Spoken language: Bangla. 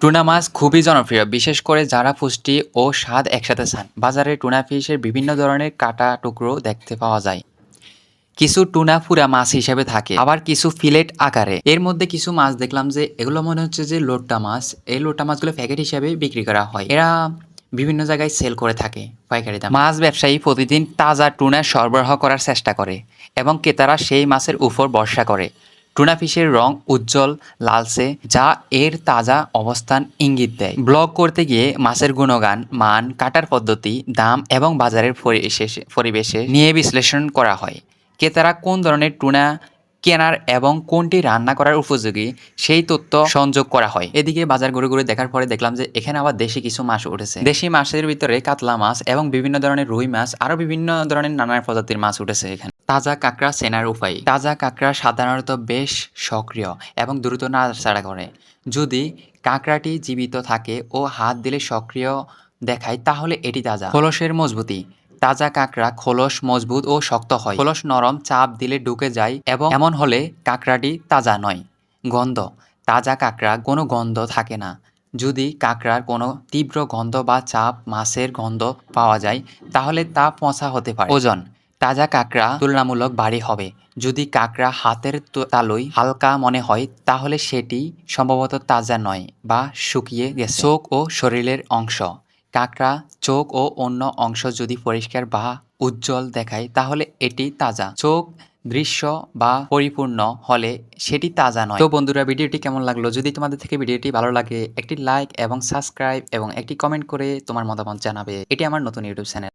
টুনা মাছ খুবই জনপ্রিয়, বিশেষ করে যারা পুষ্টি ও স্বাদ একসাথে চান বাজারে টুনা ফিশের বিভিন্ন ধরনের কাটা টুকরো দেখতে পাওয়া যায়। কিছু টুনা পুরা মাছ হিসেবে থাকে, আবার কিছু ফিলেট আকারে। এর মধ্যে কিছু মাছ দেখলাম যে, এগুলো মনে হচ্ছে যে লোট্টা মাছ। এই লোট্টা মাছগুলো প্যাকেট হিসেবে বিক্রি করা হয়। এরা বিভিন্ন জায়গায় সেল করে থাকে পাইকারি দাম। মাছ ব্যবসায়ী প্রতিদিন তাজা টুনা সরবরাহ করার চেষ্টা করে এবং ক্রেতারা সেই মাছের উপর ভরসা করে। টুনা ফিশের রং উজ্জ্বল, লালচে, যা এর তাজা অবস্থান ইঙ্গিত দেয়। ব্লগ করতে গিয়ে মাছের গুণগান, মান, কাটার পদ্ধতি, দাম এবং বাজারের পরিবেশে নিয়ে বিশ্লেষণ করা হয়। ক্রেতারা কোন ধরনের টুনা কেনার এবং কোনটি রান্না করার উপযোগী, সেই তথ্য সংযোগ করা হয়। এদিকে বাজার ঘুরে ঘুরে দেখার পরে দেখলাম যে এখানে আবার দেশি কিছু মাছ উঠেছে। দেশি মাছের ভিতরে কাতলা মাছ এবং বিভিন্ন ধরনের রুই মাছ আরও বিভিন্ন ধরনের নানা প্রজাতির মাছ উঠেছে এখানে। তাজা কাঁকড়া চেনার উপায়। তাজা কাঁকড়া সাধারণত বেশ সক্রিয় এবং দ্রুত নাড়াচাড়া করে। যদি কাঁকড়াটি জীবিত থাকে ও হাত দিলে সক্রিয় দেখায়, তাহলে এটি তাজা। খোলসের মজবুতি। তাজা কাঁকড়া খোলস মজবুত ও শক্ত হয়। খোলস নরম চাপ দিলে ঢুকে যায় এবং এমন হলে কাঁকড়াটি তাজা নয়। গন্ধ। তাজা কাঁকড়া কোনো গন্ধ থাকে না। যদি কাঁকড়ার কোনো তীব্র গন্ধ বা চাপ, মাছের গন্ধ পাওয়া যায়, তাহলে তা পচা হতে পারে। ওজন। তাজা কাঁকড়া তুলনামূলক ভারী হবে। যদি কাঁকড়া হাতের তো- তালুয় হালকা মনে হয়, তাহলে সেটি সম্ভবত তাজা নয় বা শুকিয়ে গেছে। চোখ ও শরীরের অংশ। কাঁকড়া চোখ ও অন্য অংশ যদি পরিষ্কার বা উজ্জ্বল দেখায়, তাহলে এটি তাজা। চোখ দৃশ্য বা পরিপূর্ণ হলে সেটি তাজা নয়। তো বন্ধুরা, ভিডিওটি কেমন লাগল? যদি তোমাদের থেকে ভিডিওটি ভালো লাগে, একটি লাইক এবং সাবস্ক্রাইব এবং একটি কমেন্ট করে তোমার মতামত জানাবে। এটি আমার নতুন ইউটিউব চ্যানেল।